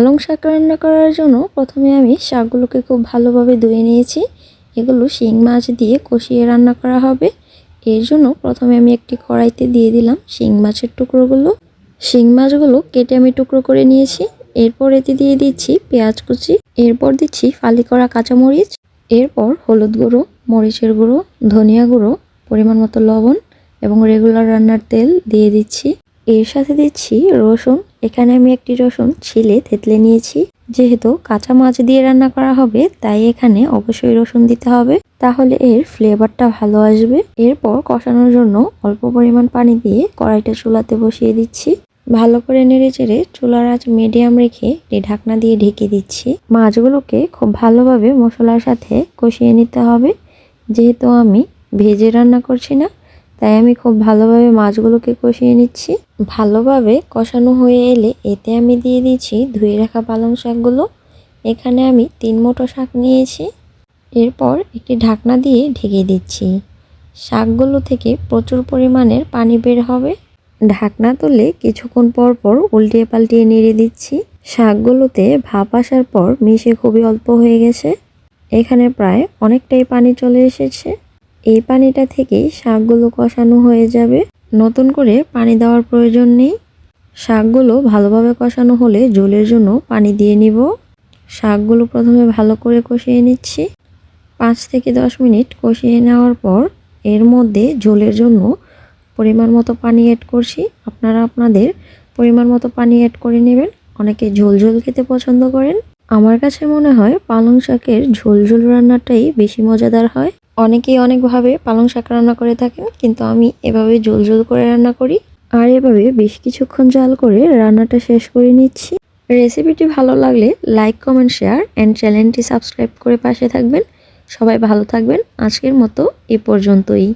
পালং শাক রান্না করার জন্য প্রথমে আমি শাকগুলোকে খুব ভালোভাবে ধুয়ে নিয়েছি। এগুলো শিং মাছ দিয়ে কষিয়ে রান্না করা হবে। এর জন্য প্রথমে আমি একটি কড়াইতে দিয়ে দিলাম শিং মাছের টুকরোগুলো। শিং মাছগুলো কেটে আমি টুকরো করে নিয়েছি। এরপর এতে দিয়ে দিচ্ছি পেঁয়াজ কুচি। এরপর দিচ্ছি ফালি করা কাঁচামরিচ। এরপর হলুদ গুঁড়ো, মরিচের গুঁড়ো, ধনিয়া গুঁড়ো, পরিমাণ মতো লবণ এবং রেগুলার রান্নার তেল দিয়ে দিচ্ছি। এর সাথে দিচ্ছি রসুন। এখানে আমি একটি রসুন ছিলে থেতলে নিয়েছি। যেহেতু কাঁচা মাছ দিয়ে রান্না করা হবে, তাই এখানে অবশ্যই রসুন দিতে হবে। তাহলে এর ফ্লেভারটা ভালো আসবে। এরপর কষানোর জন্য অল্প পরিমাণ পানি দিয়ে কড়াইটা চুলাতে বসিয়ে দিচ্ছি। ভালো করে নেড়ে চেড়ে চুলার আঁচ মিডিয়াম রেখে ঢাকনা দিয়ে ঢেকে দিচ্ছি। মাছগুলোকে খুব ভালোভাবে মশলার সাথে কষিয়ে নিতে হবে। যেহেতু আমি ভেজে রান্না করছি না তাই আমি খুব ভালোভাবে মাছগুলোকে কষিয়ে নিচ্ছি। ভালোভাবে কষানো হয়ে এলে এতে আমি দিয়ে দিচ্ছি ধুয়ে রাখা পালং শাকগুলো। এখানে আমি তিন মুঠো শাক নিয়েছি। এরপর একটি ঢাকনা দিয়ে ঢেকে দিচ্ছি। শাকগুলো থেকে প্রচুর পরিমাণের পানি বের হবে। ঢাকনা তুলে কিছুক্ষণ পর পর উল্টিয়ে পাল্টিয়ে নেড়ে দিচ্ছি। শাকগুলোতে ভাপ আসার পর মিশে খুবই অল্প হয়ে গেছে। এখানে প্রায় অনেকটাই পানি চলে এসেছে। এই পানিটা থেকেই শাকগুলো কষানো হয়ে যাবে। নতুন করে পানি দেওয়ার প্রয়োজন নেই। শাকগুলো ভালোভাবে কষানো হলে ঝোলের জন্য পানি দিয়ে নিব। শাকগুলো প্রথমে ভালো করে কষিয়ে নিচ্ছি। পাঁচ থেকে দশ মিনিট কষিয়ে নেওয়ার পর এর মধ্যে ঝোলের জন্য পরিমাণ মতো পানি অ্যাড করছি। আপনারা আপনাদের পরিমাণ মতো পানি অ্যাড করে নেবেন। অনেকে ঝোল ঝোল খেতে পছন্দ করেন। আমার কাছে মনে হয় পালং শাকের ঝোল ঝোল রান্নাটাই বেশি মজাদার হয়। অনেকেই অনেকভাবে পালং শাক রান্না করে থাকেন, কিন্তু আমি এভাবে জোল ঝোল করে রান্না করি। আর এভাবে বেশ কিছুক্ষণ জাল করে রান্নাটা শেষ করে নিচ্ছি। রেসিপিটি ভালো লাগলে লাইক, কমেন্ট, শেয়ার অ্যান্ড চ্যানেলটি সাবস্ক্রাইব করে পাশে থাকবেন। সবাই ভালো থাকবেন। আজকের মতো এ পর্যন্তই।